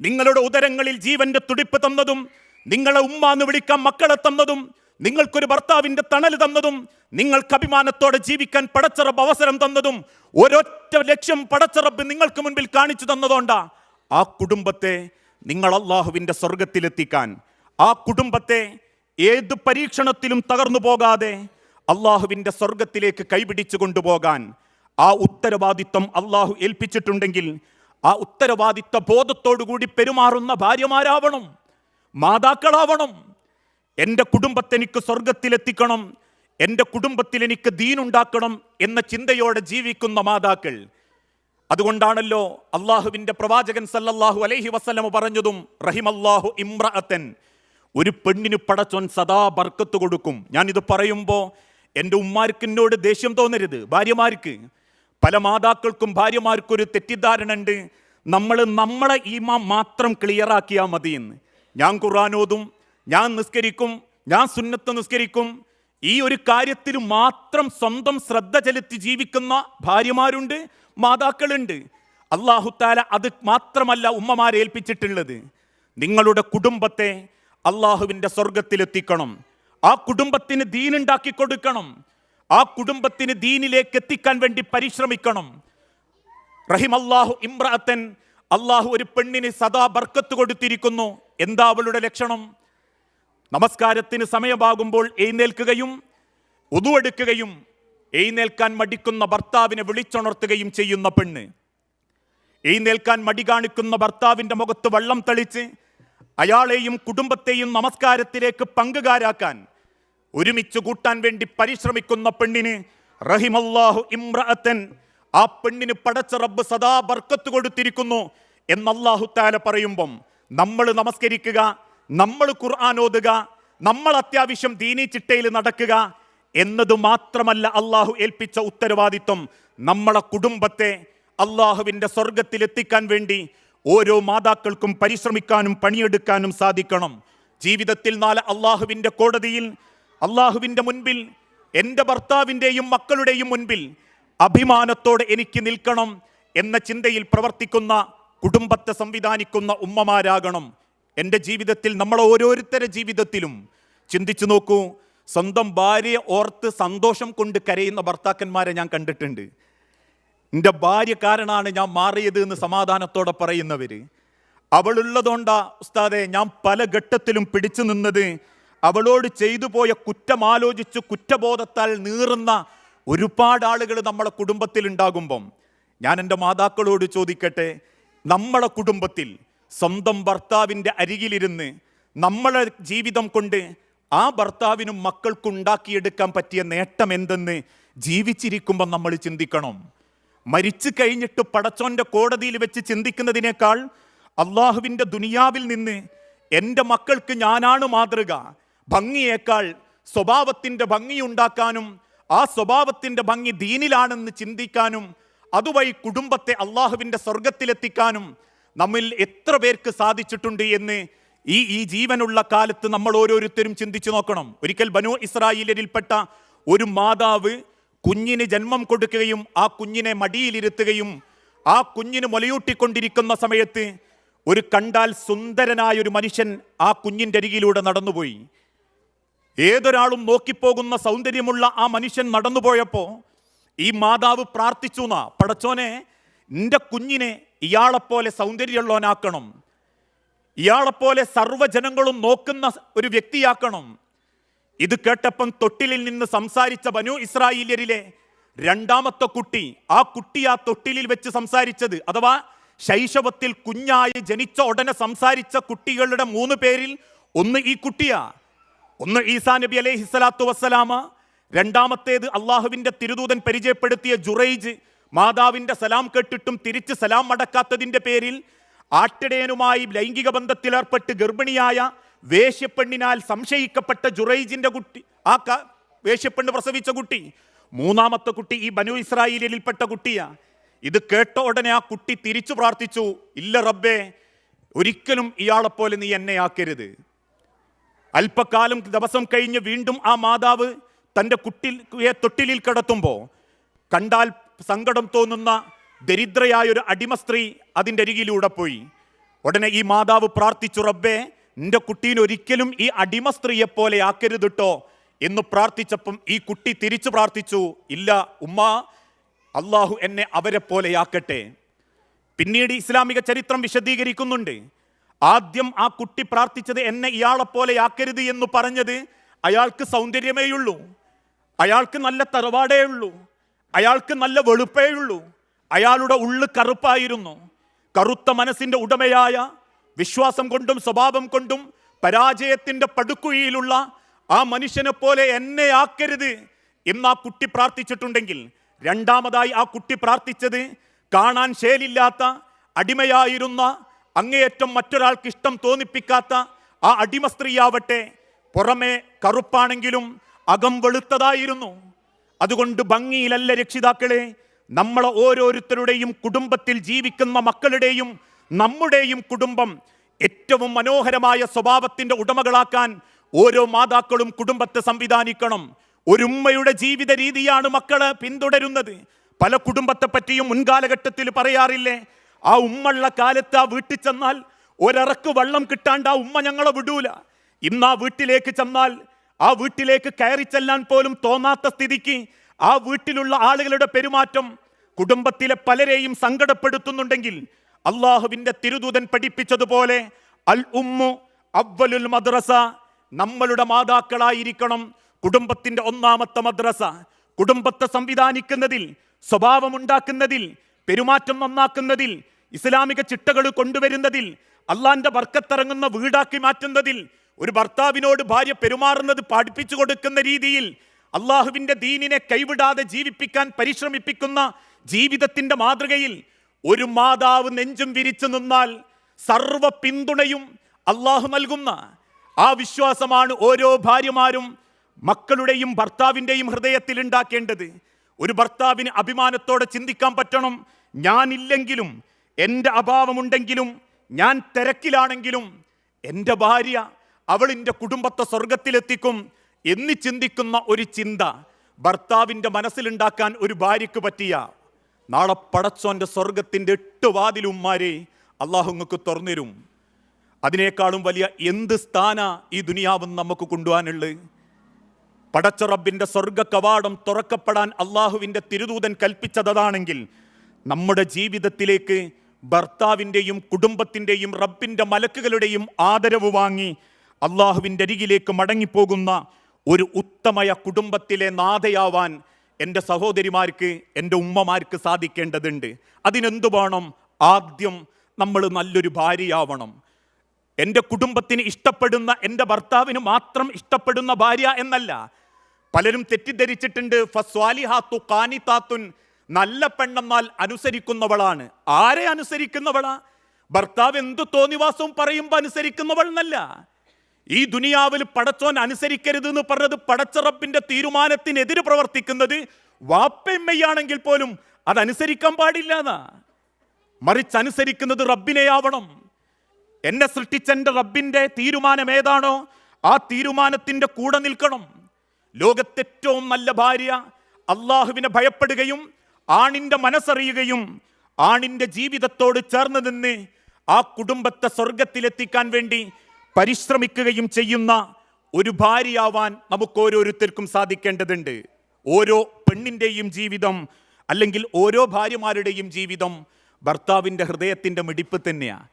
നിങ്ങളുടെ ഉദരങ്ങളിൽ ജീവന്റെ തുടിപ്പ് തന്നതും നിങ്ങളെ ഉമ്മ എന്ന് വിളിക്കാൻ മക്കളെ തന്നതും നിങ്ങൾക്കൊരു ഭർത്താവിന്റെ തണൽ തന്നതും നിങ്ങൾക്ക് അഭിമാനത്തോടെ ജീവിക്കാൻ പടച്ചറബ് അവസരം തന്നതും ഒരൊറ്റ ലക്ഷ്യം പടച്ചറബ് നിങ്ങൾക്ക് മുൻപിൽ കാണിച്ചു തന്നതുകൊണ്ടാ ആ കുടുംബത്തെ നിങ്ങൾ അള്ളാഹുവിന്റെ സ്വർഗത്തിലെത്തിക്കാൻ ആ കുടുംബത്തെ ഏത് പരീക്ഷണത്തിലും തകർന്നു പോകാതെ അള്ളാഹുവിന്റെ സ്വർഗത്തിലേക്ക് കൈപിടിച്ചു കൊണ്ടുപോകാൻ ആ ഉത്തരവാദിത്വം അള്ളാഹു ഏൽപ്പിച്ചിട്ടുണ്ടെങ്കിൽ ആ ഉത്തരവാദിത്വ ബോധത്തോടുകൂടി പെരുമാറുന്ന ഭാര്യമാരാവണം മാതാക്കളാവണം. എന്റെ കുടുംബത്തെ എനിക്ക് സ്വർഗത്തിലെത്തിക്കണം എന്റെ കുടുംബത്തിൽ എനിക്ക് ദീനുണ്ടാക്കണം എന്ന ചിന്തയോടെ ജീവിക്കുന്ന മാതാക്കൾ. അതുകൊണ്ടാണല്ലോ അള്ളാഹുവിന്റെ പ്രവാചകൻ സല്ലല്ലാഹു അലൈഹി വസ്ലമ പറഞ്ഞതും റഹിമല്ലാഹു ഇമ്രഅത്തൻ ഒരു പെണ്ണിന് പടച്ചോൻ സദാ ബർക്കത്ത് കൊടുക്കും. ഞാനിത് പറയുമ്പോൾ എന്റെ ഉമ്മാർക്ക് എന്നോട് ദേഷ്യം തോന്നരുത് ഭാര്യമാർക്ക്. പല മാതാക്കൾക്കും ഭാര്യമാർക്കും ഒരു തെറ്റിദ്ധാരണ ഉണ്ട് നമ്മൾ നമ്മളെ ഈമ മാത്രം ക്ലിയറാക്കിയാൽ മതി എന്ന് ഞാൻ ഖുർആാനോതും ഞാൻ നിസ്കരിക്കും ഞാൻ സുന്നത്ത് നിസ്കരിക്കും. ഈ ഒരു കാര്യത്തിൽ മാത്രം സ്വന്തം ശ്രദ്ധ ചെലുത്തി ജീവിക്കുന്ന ഭാര്യമാരുണ്ട് മാതാക്കളുണ്ട്. അള്ളാഹുത്താല അത് മാത്രമല്ല ഉമ്മമാരെ ഏൽപ്പിച്ചിട്ടുള്ളത്. നിങ്ങളുടെ കുടുംബത്തെ അള്ളാഹുവിന്റെ സ്വർഗത്തിലെത്തിക്കണം ആ കുടുംബത്തിന് ദീനുണ്ടാക്കി കൊടുക്കണം. ആ കുടുംബത്തിന് ദീനിലേക്ക് എത്തിക്കാൻ വേണ്ടി പരിശ്രമിക്കണം. റഹിം അള്ളാഹു ഇമ്രാത്തൻ അള്ളാഹു ഒരു പെണ്ണിന് സദാ ബർക്കത്ത് കൊടുത്തിരിക്കുന്നു. എന്താ അവളുടെ ലക്ഷണം? നമസ്കാരത്തിന് സമയമാകുമ്പോൾ എഴുന്നേൽക്കുകയും ഉതുവെടുക്കുകയും എഴുന്നേൽക്കാൻ മടിക്കുന്ന ഭർത്താവിനെ വിളിച്ചുണർത്തുകയും ചെയ്യുന്ന പെണ്ണ്. എഴുന്നേൽക്കാൻ മടി കാണിക്കുന്ന ഭർത്താവിന്റെ മുഖത്ത് വള്ളം തളിച്ച് അയാളെയും കുടുംബത്തെയും നമസ്കാരത്തിലേക്ക് പങ്കുകാരാക്കാൻ ഒരുമിച്ച് കൂട്ടാൻ വേണ്ടി പരിശ്രമിക്കുന്ന പെണ്ണിന് റഹിമല്ലാഹു ഇമ്രഅത്തൻ ആ പെണ്ണിന് പടച്ച റബ്ബ് സദാ ബർക്കത്ത് കൊടുത്തിരിക്കുന്നു എന്ന് അല്ലാഹു താല പറയുമ്പം നമ്മൾ നമസ്കരിക്കുക നമ്മൾ ഖുർആൻ ഓതുക നമ്മൾ അത്യാവശ്യം ദീനി ചിട്ടയിൽ നടക്കുക എന്നത് മാത്രമല്ല അള്ളാഹു ഏൽപ്പിച്ച ഉത്തരവാദിത്വം. നമ്മളെ കുടുംബത്തെ അള്ളാഹുവിന്റെ സ്വർഗത്തിലെത്തിക്കാൻ വേണ്ടി ഓരോ മാതാക്കൾക്കും പരിശ്രമിക്കാനും പണിയെടുക്കാനും സാധിക്കണം. ജീവിതത്തിൽ നാളെ അള്ളാഹുവിന്റെ കോടതിയിൽ അള്ളാഹുവിന്റെ മുൻപിൽ എന്റെ ഭർത്താവിന്റെയും മക്കളുടെയും മുൻപിൽ അഭിമാനത്തോടെ എനിക്ക് നിൽക്കണം എന്ന ചിന്തയിൽ പ്രവർത്തിക്കുന്ന കുടുംബത്തെ സംവിധാനിക്കുന്ന ഉമ്മമാരാകണം. എന്റെ ജീവിതത്തിൽ നമ്മൾ ഓരോരുത്തരുടെ ജീവിതത്തിലും ചിന്തിച്ചു നോക്കൂ സ്വന്തം ഭാര്യയെ ഓർത്ത് സന്തോഷം കൊണ്ട് കരയുന്ന ഭർത്താക്കന്മാരെ ഞാൻ കണ്ടിട്ടുണ്ട്. എന്റെ ഭാര്യ കാരണമാണ് ഞാൻ മാറിയത് എന്ന് സമാധാനത്തോടെ പറയുന്നവർ അവളുള്ളതുകൊണ്ടാ ഉസ്താദെ ഞാൻ പല ഘട്ടത്തിലും പിടിച്ചു നിന്നത് അവളോട് ചെയ്തു പോയ കുറ്റമാലോചിച്ച് കുറ്റബോധത്താൽ നീറുന്ന ഒരുപാട് ആളുകൾ നമ്മളെ കുടുംബത്തിൽ ഉണ്ടാകുമ്പം ഞാൻ എന്റെ മാതാക്കളോട് ചോദിക്കട്ടെ നമ്മളെ കുടുംബത്തിൽ സ്വന്തം ഭർത്താവിന്റെ അരികിലിരുന്ന് നമ്മളെ ജീവിതം കൊണ്ട് ആ ഭർത്താവിനും മക്കൾക്കും ഉണ്ടാക്കിയെടുക്കാൻ പറ്റിയ നേട്ടം എന്തെന്ന് ജീവിച്ചിരിക്കുമ്പോൾ നമ്മൾ ചിന്തിക്കണം. മരിച്ചു കഴിഞ്ഞിട്ട് പടച്ചോന്റെ കോടതിയിൽ വെച്ച് ചിന്തിക്കുന്നതിനേക്കാൾ അള്ളാഹുവിന്റെ ദുനിയാവിൽ നിന്ന് എന്റെ മക്കൾക്ക് ഞാനാണ് മാതൃക. ഭംഗിയേക്കാൾ സ്വഭാവത്തിന്റെ ഭംഗി ഉണ്ടാക്കാനും ആ സ്വഭാവത്തിന്റെ ഭംഗി ദീനിലാണെന്ന് ചിന്തിക്കാനും അതുവഴി കുടുംബത്തെ അള്ളാഹുവിന്റെ സ്വർഗത്തിലെത്തിക്കാനും നമ്മിൽ എത്ര പേർക്ക് സാധിച്ചിട്ടുണ്ട് എന്ന് ഈ ഈ ജീവനുള്ള കാലത്ത് നമ്മൾ ഓരോരുത്തരും ചിന്തിച്ചു നോക്കണം. ഒരിക്കൽ ബനു ഇസ്രായേലിൽപ്പെട്ട ഒരു മാതാവ് കുഞ്ഞിന് ജന്മം കൊടുക്കുകയും ആ കുഞ്ഞിനെ മടിയിലിരുത്തുകയും ആ കുഞ്ഞിന് മുലയൂട്ടിക്കൊണ്ടിരിക്കുന്ന സമയത്ത് ഒരു കണ്ടാൽ സുന്ദരനായ ഒരു മനുഷ്യൻ ആ കുഞ്ഞിന്റെ അരികിലൂടെ നടന്നുപോയി. ഏതൊരാളും നോക്കിപ്പോകുന്ന സൗന്ദര്യമുള്ള ആ മനുഷ്യൻ നടന്നുപോയപ്പോൾ ഈ മാതാവ് പ്രാർത്ഥിച്ചു എന്നാ പടച്ചോനെ എന്റെ കുഞ്ഞിനെ ഇയാളെപ്പോലെ സൗന്ദര്യമുള്ളവനാക്കണം. ഇയാളെപ്പോലെ സർവജനങ്ങളും നോക്കുന്ന ഒരു വ്യക്തിയാക്കണം. ഇത് കേട്ടപ്പം തൊട്ടിലിൽ നിന്ന് സംസാരിച്ച ബനു ഇസ്രായേലിയരിലെ രണ്ടാമത്തെ കുട്ടി ആ കുട്ടി ആ തൊട്ടിലിൽ വെച്ച് സംസാരിച്ചത് അഥവാ ശൈശവത്തിൽ കുഞ്ഞായി ജനിച്ച ഉടനെ സംസാരിച്ച കുട്ടികളുടെ മൂന്ന് പേരിൽ ഒന്ന് ഈ കുട്ടിയാ. ഒന്ന് ഈസാ നബി അലൈഹി സ്വലാത്തു വസ്സലാമ രണ്ടാമത്തേത് അള്ളാഹുവിന്റെ തിരുദൂതൻ പരിചയപ്പെടുത്തിയ ജുറൈജ് മാതാവിന്റെ സലാം കേട്ടിട്ടും തിരിച്ച് സലാം മടക്കാത്തതിന്റെ പേരിൽ ആട്ടിടയനുമായി ലൈംഗിക ബന്ധത്തിലേർപ്പെട്ട് ഗർഭിണിയായ വേശ്യപ്പെണ്ണിനാൽ സംശയിക്കപ്പെട്ട ജുറൈജിന്റെ കുട്ടി ആ വേശ്യപ്പെണ്ണ് പ്രസവിച്ച കുട്ടി മൂന്നാമത്തെ കുട്ടി ഈ ബനു ഇസ്രായേലിൽപ്പെട്ട കുട്ടിയാ. ഇത് കേട്ട ഉടനെ ആ കുട്ടി തിരിച്ചു പ്രാർത്ഥിച്ചു ഇല്ല റബ്ബേ ഒരിക്കലും ഇയാളെപ്പോലെ നീ എന്നെ ആക്കരുത്. അല്പകാലം ദിവസം കഴിഞ്ഞ് വീണ്ടും ആ മാതാവ് തന്റെ കുട്ടിയെ തൊട്ടിലിൽ കിടത്തുമ്പോൾ കണ്ടാൽ സങ്കടം തോന്നുന്ന ദരിദ്രയായ ഒരു അടിമ സ്ത്രീ അതിന്റെ അരികിലൂടെ പോയി. ഉടനെ ഈ മാതാവ് പ്രാർത്ഥിച്ചു റബ്ബേ നിന്റെ കുട്ടീനെ ഒരിക്കലും ഈ അടിമ സ്ത്രീയെ പോലെ ആക്കരുതിട്ടോ എന്ന് പ്രാർത്ഥിച്ചപ്പം ഈ കുട്ടി തിരിച്ചു പ്രാർത്ഥിച്ചു ഇല്ല ഉമ്മ അള്ളാഹു എന്നെ അവരെ പോലെയാക്കട്ടെ പിന്നീട് ഇസ്ലാമിക ചരിത്രം വിശദീകരിക്കുന്നുണ്ട്. ആദ്യം ആ കുട്ടി പ്രാർത്ഥിച്ചത് എന്നെ ഇയാളെ പോലെയാക്കരുത് എന്ന് പറഞ്ഞത് അയാൾക്ക് സൗന്ദര്യമേയുള്ളൂ അയാൾക്ക് നല്ല തറവാടേ ഉള്ളൂ. അയാൾക്ക് നല്ല വെളുപ്പേ ഉള്ളൂ. അയാളുടെ ഉള്ളു കറുപ്പായിരുന്നു. കറുത്ത മനസ്സിന്റെ ഉടമയായ വിശ്വാസം കൊണ്ടും സ്വഭാവം കൊണ്ടും പരാജയത്തിന്റെ പടുക്കുഴിയിലുള്ള ആ മനുഷ്യനെ പോലെ എന്നെ ആക്കരുത് എന്ന് ആ കുട്ടി പ്രാർത്ഥിച്ചിട്ടുണ്ടെങ്കിൽ രണ്ടാമതായി ആ കുട്ടി പ്രാർത്ഥിച്ചത് കാണാൻ ശേലില്ലാത്ത അടിമയായിരുന്ന അങ്ങേയറ്റം മറ്റൊരാൾക്ക് ഇഷ്ടം തോന്നിപ്പിക്കാത്ത ആ അടിമ സ്ത്രീയാവട്ടെ പുറമേ കറുപ്പാണെങ്കിലും അകം വെളുത്തതായിരുന്നു. അതുകൊണ്ട് ഭംഗിയിലല്ല രക്ഷിതാക്കളെ നമ്മളെ ഓരോരുത്തരുടെയും കുടുംബത്തിൽ ജീവിക്കുന്ന മക്കളുടെയും നമ്മുടെയും കുടുംബം ഏറ്റവും മനോഹരമായ സ്വഭാവത്തിന്റെ ഉടമകളാക്കാൻ ഓരോ മാതാക്കളും കുടുംബത്തെ സംവിധാനിക്കണം. ഒരു ഉമ്മയുടെ ജീവിത രീതിയാണ് മക്കൾ പിന്തുടരുന്നത്. പല കുടുംബത്തെ പറ്റിയും മുൻകാലഘട്ടത്തിൽ പറയാറില്ലേ ആ ഉമ്മള്ള കാലത്ത് ആ വീട്ടിൽ ചെന്നാൽ ഒരിറക്ക് വെള്ളം കിട്ടാണ്ട് ആ ഉമ്മ ഞങ്ങളെ വിടൂല. ഇന്ന് ആ വീട്ടിലേക്ക് ചെന്നാൽ ആ വീട്ടിലേക്ക് കയറി ചെല്ലാൻ പോലും തോന്നാത്ത സ്ഥിതിക്ക് ആ വീട്ടിലുള്ള ആളുകളുടെ പെരുമാറ്റം കുടുംബത്തിലെ പലരെയും സങ്കടപ്പെടുത്തുന്നുണ്ടെങ്കിൽ അള്ളാഹുവിന്റെ തിരുദൂതൻ പഠിപ്പിച്ചതുപോലെ അൽ ഉമ്മു അവലുൽ മദ്രസ നമ്മളുടെ മാതാക്കളായിരിക്കണം കുടുംബത്തിന്റെ ഒന്നാമത്തെ മദ്രസ. കുടുംബത്തെ സംവിധാനിക്കുന്നതിൽ സ്വഭാവമുണ്ടാക്കുന്നതിൽ പെരുമാറ്റം നന്നാക്കുന്നതിൽ ഇസ്ലാമിക ചിട്ടകൾ കൊണ്ടുവരുന്നതിൽ അള്ളാന്റെ വർക്കത്തിറങ്ങുന്ന വീടാക്കി മാറ്റുന്നതിൽ ഒരു ഭർത്താവിനോട് ഭാര്യ പെരുമാറുന്നത് പഠിപ്പിച്ചു കൊടുക്കുന്ന രീതിയിൽ അള്ളാഹുവിന്റെ ദീനിനെ കൈവിടാതെ ജീവിപ്പിക്കാൻ പരിശ്രമിപ്പിക്കുന്ന ജീവിതത്തിന്റെ മാതൃകയിൽ ഒരു മാതാവ് നെഞ്ചും വിരിച്ചു നിന്നാൽ സർവ പിന്തുണയും അള്ളാഹു നൽകുന്ന ആ വിശ്വാസമാണ് ഓരോ ഭാര്യമാരും മക്കളുടെയും ഭർത്താവിന്റെയും ഹൃദയത്തിൽ ഉണ്ടാക്കേണ്ടത്. ഒരു ഭർത്താവിന് അഭിമാനത്തോടെ ചിന്തിക്കാൻ പറ്റണം ഞാനില്ലെങ്കിലും എന്റെ അഭാവമുണ്ടെങ്കിലും ഞാൻ തിരക്കിലാണെങ്കിലും എന്റെ ഭാര്യ അവൾ എന്റെ കുടുംബത്തെ സ്വർഗത്തിലെത്തിക്കും എന്ന് ചിന്തിക്കുന്ന ഒരു ചിന്ത ഭർത്താവിന്റെ മനസ്സിലുണ്ടാക്കാൻ ഒരു ഭാര്യയ്ക്ക് പറ്റിയ നാളെ പടച്ചോന്റെ സ്വർഗത്തിന്റെ എട്ട് വാതിലുമാരെ അള്ളാഹു നിങ്ങൾക്ക് തുറന്നിരും. അതിനേക്കാളും വലിയ എന്ത് സ്ഥാന ഈ ദുനിയാവും നമുക്ക് കൊണ്ടുപോകാനുള്ളത്? പടച്ച റബ്ബിന്റെ സ്വർഗ കവാടം തുറക്കപ്പെടാൻ അള്ളാഹുവിന്റെ തിരുദൂതൻ കൽപ്പിച്ചതാണെങ്കിൽ നമ്മുടെ ജീവിതത്തിലേക്ക് ഭർത്താവിന്റെയും കുടുംബത്തിന്റെയും റബ്ബിന്റെ മലക്കുകളുടെയും ആദരവ് വാങ്ങി അള്ളാഹുവിന്റെ അരികിലേക്ക് മടങ്ങിപ്പോകുന്ന ഒരു ഉത്തമയ കുടുംബത്തിലെ നാഥയാവാൻ എന്റെ സഹോദരിമാർക്ക് എന്റെ ഉമ്മമാർക്ക് സാധിക്കേണ്ടതുണ്ട്. അതിനെന്തു വേണം? ആദ്യം നമ്മൾ നല്ലൊരു ഭാര്യയാവണം. എന്റെ കുടുംബത്തിന് ഇഷ്ടപ്പെടുന്ന എന്റെ ഭർത്താവിന് മാത്രം ഇഷ്ടപ്പെടുന്ന ഭാര്യ എന്നല്ല. പലരും തെറ്റിദ്ധരിച്ചിട്ടുണ്ട് ഫസ്വാലിഹാത്തു കാനിത്താത്തുൻ നല്ല പെണ്ണെന്നാൽ അനുസരിക്കുന്നവളാണ്. ആരെ അനുസരിക്കുന്നവളാ? ഭർത്താവ് എന്ത് തോന്നിവാസവും പറയുമ്പോൾ അനുസരിക്കുന്നവൾ എന്നല്ല ഈ ദുനിയാവിൽ പടച്ചോൻ അനുസരിക്കരുത് എന്ന് പറഞ്ഞത് പടച്ചറപ്പിന്റെ തീരുമാനത്തിനെതിരെ പ്രവർത്തിക്കുന്നത് വാപ്പയമ്മയാണെങ്കിൽ പോലും അതനുസരിക്കാൻ അനുസരിക്കാൻ പാടില്ല എന്നാ മറിച്ച് അനുസരിക്കുന്നത് റബ്ബിനെയാവണം. എന്നെ സൃഷ്ടിച്ച എന്റെ റബ്ബിന്റെ തീരുമാനം ഏതാണോ ആ തീരുമാനത്തിന്റെ കൂടെ നിൽക്കണം. ലോകത്തേറ്റവും നല്ല ഭാര്യ അള്ളാഹുവിനെ ഭയപ്പെടുകയും ആണിന്റെ മനസ്സറിയുകയും ആണിന്റെ ജീവിതത്തോട് ചേർന്ന് നിന്ന് ആ കുടുംബത്തെ സ്വർഗത്തിലെത്തിക്കാൻ വേണ്ടി പരിശ്രമിക്കുകയും ചെയ്യുന്ന ഒരു ഭാര്യയാവാൻ നമുക്ക് ഓരോരുത്തർക്കും സാധിക്കേണ്ടതുണ്ട്. ഓരോ പെണ്ണിന്റെയും ജീവിതം അല്ലെങ്കിൽ ഓരോ ഭാര്യമാരുടെയും ജീവിതം ഭർത്താവിന്റെ ഹൃദയത്തിന്റെ മിടിപ്പ് തന്നെയാണ്